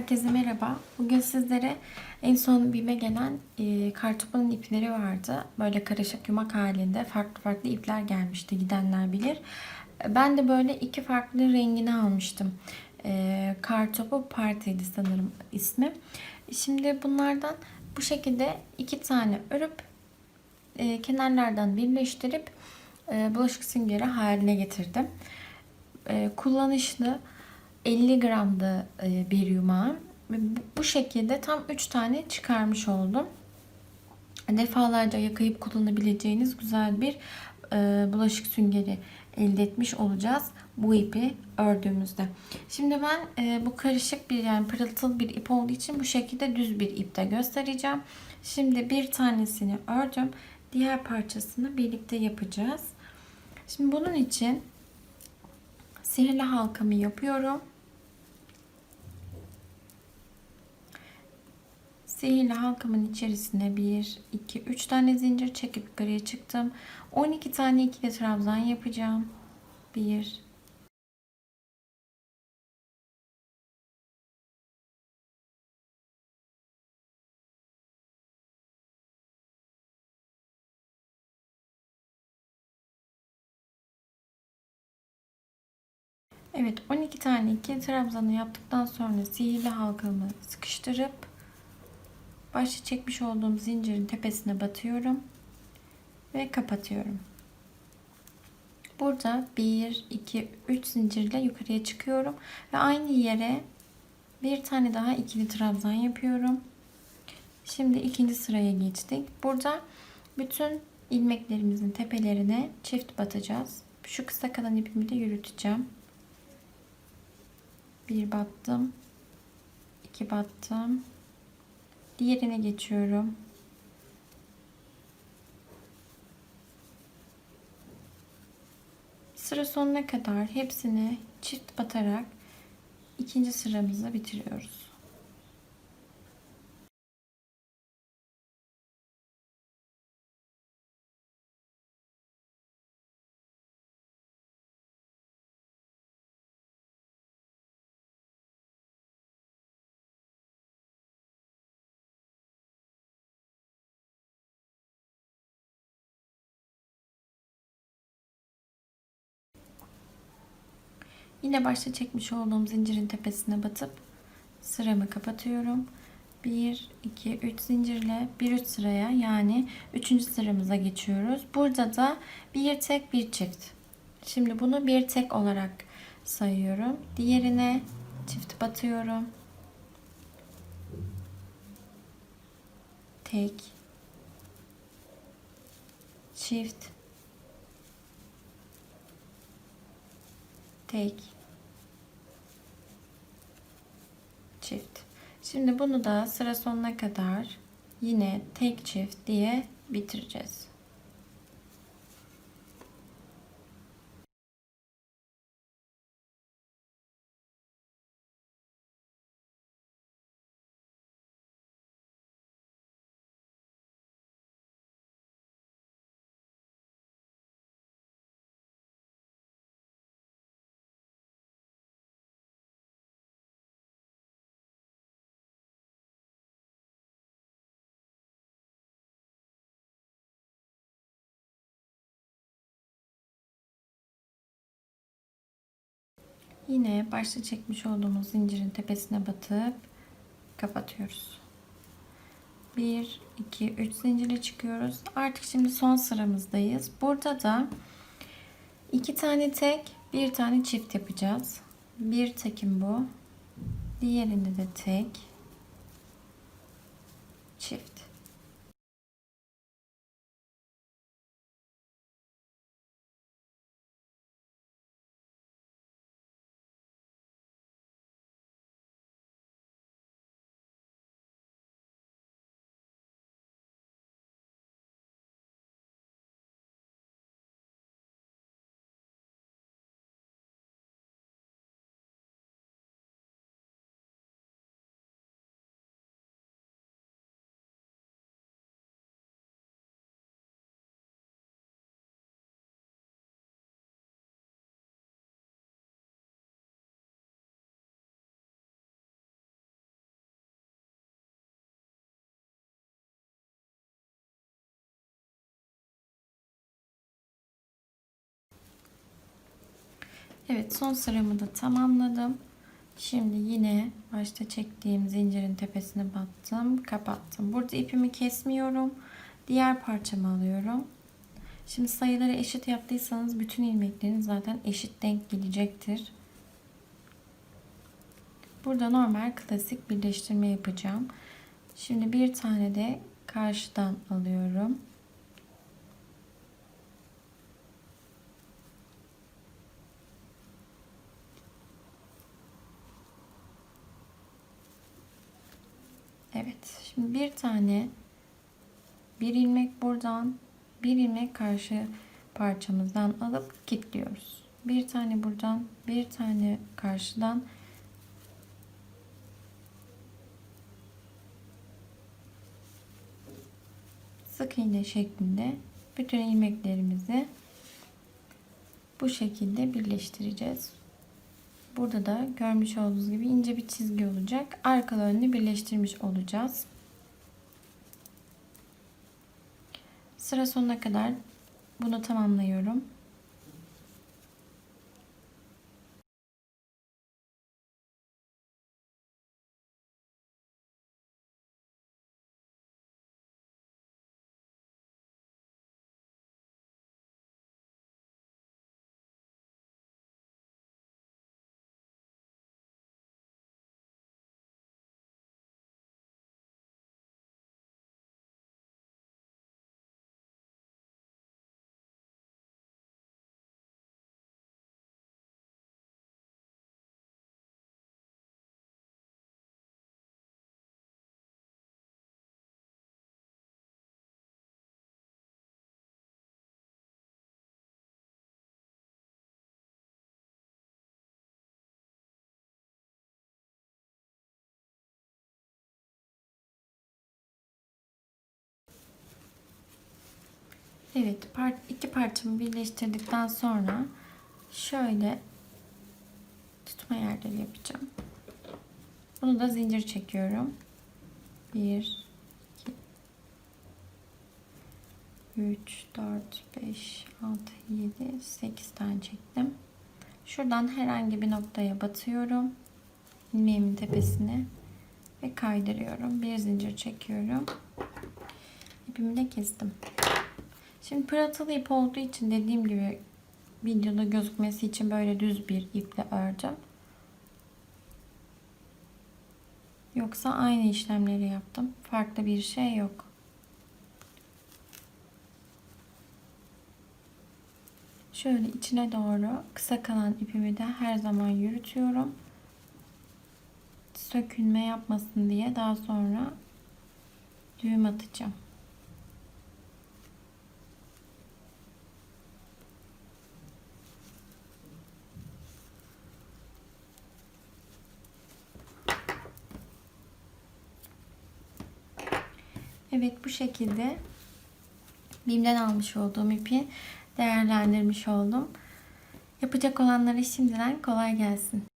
Herkese merhaba. Bugün sizlere en son BİM'e gelen e, kartopunun ipleri vardı. Böyle karışık yumak halinde farklı farklı ipler gelmişti. Gidenler bilir. Ben de böyle iki farklı rengini almıştım. E, kartopu partiydi sanırım ismi. Şimdi bunlardan bu şekilde iki tane örüp e, kenarlardan birleştirip e, bulaşık süngeri haline getirdim. E, kullanışlı 50 gramda e, bir yumağım. Bu şekilde tam 3 tane çıkarmış oldum. Defalarca yıkayıp kullanabileceğiniz güzel bir e, bulaşık süngeri elde etmiş olacağız bu ipi ördüğümüzde. Şimdi ben e, bu karışık bir yani pırıltılı bir ip olduğu için bu şekilde düz bir ipte göstereceğim. Şimdi bir tanesini ördüm. Diğer parçasını birlikte yapacağız. Şimdi bunun için sihirli halkamı yapıyorum. Sihirli halkamın içerisine 1, 2, 3 tane zincir çekip yukarıya çıktım. 12 tane ikili trabzan yapacağım. 1, Evet 12 tane ikili trabzanı yaptıktan sonra sihirli halkamı sıkıştırıp başta çekmiş olduğum zincirin tepesine batıyorum ve kapatıyorum. Burada 1 2 3 zincirle yukarıya çıkıyorum ve aynı yere bir tane daha ikili trabzan yapıyorum. Şimdi ikinci sıraya geçtik. Burada bütün ilmeklerimizin tepelerine çift batacağız. Şu kısa kalan ipimi de yürüteceğim bir battım iki battım diğerine geçiyorum. Sıra sonuna kadar hepsini çift batarak ikinci sıramızı bitiriyoruz Yine başta çekmiş olduğum zincirin tepesine batıp sıramı kapatıyorum. 1, 2, 3 zincirle bir üst sıraya yani 3. sıramıza geçiyoruz. Burada da bir tek bir çift. Şimdi bunu bir tek olarak sayıyorum. Diğerine çift batıyorum. Tek çift tek çift. Şimdi bunu da sıra sonuna kadar yine tek çift diye bitireceğiz. Yine başta çekmiş olduğumuz zincirin tepesine batıp kapatıyoruz. 1, 2, 3 zincirle çıkıyoruz. Artık şimdi son sıramızdayız. Burada da iki tane tek, bir tane çift yapacağız. Bir tekim bu. Diğerinde de tek, Evet son sıramı da tamamladım. Şimdi yine başta çektiğim zincirin tepesine battım, kapattım. Burada ipimi kesmiyorum. Diğer parçamı alıyorum. Şimdi sayıları eşit yaptıysanız bütün ilmekleriniz zaten eşit denk gelecektir. Burada normal klasik birleştirme yapacağım. Şimdi bir tane de karşıdan alıyorum. Evet. Şimdi bir tane bir ilmek buradan bir ilmek karşı parçamızdan alıp kilitliyoruz. Bir tane buradan bir tane karşıdan sık iğne şeklinde bütün ilmeklerimizi bu şekilde birleştireceğiz. Burada da görmüş olduğunuz gibi ince bir çizgi olacak. Arkalı önlü birleştirmiş olacağız. Sıra sonuna kadar bunu tamamlıyorum. Evet, part, iki parçamı birleştirdikten sonra şöyle tutma yerleri yapacağım. Bunu da zincir çekiyorum. 1 2 3 4 5 6 7 8 tane çektim. Şuradan herhangi bir noktaya batıyorum. ilmeğimin tepesine ve kaydırıyorum. Bir zincir çekiyorum. İpimi de kestim. Şimdi pırıltılı ip olduğu için dediğim gibi videoda gözükmesi için böyle düz bir iple öreceğim. Yoksa aynı işlemleri yaptım. Farklı bir şey yok. Şöyle içine doğru kısa kalan ipimi de her zaman yürütüyorum. Sökülme yapmasın diye daha sonra düğüm atacağım. Evet bu şekilde BİM'den almış olduğum ipi değerlendirmiş oldum. Yapacak olanlara şimdiden kolay gelsin.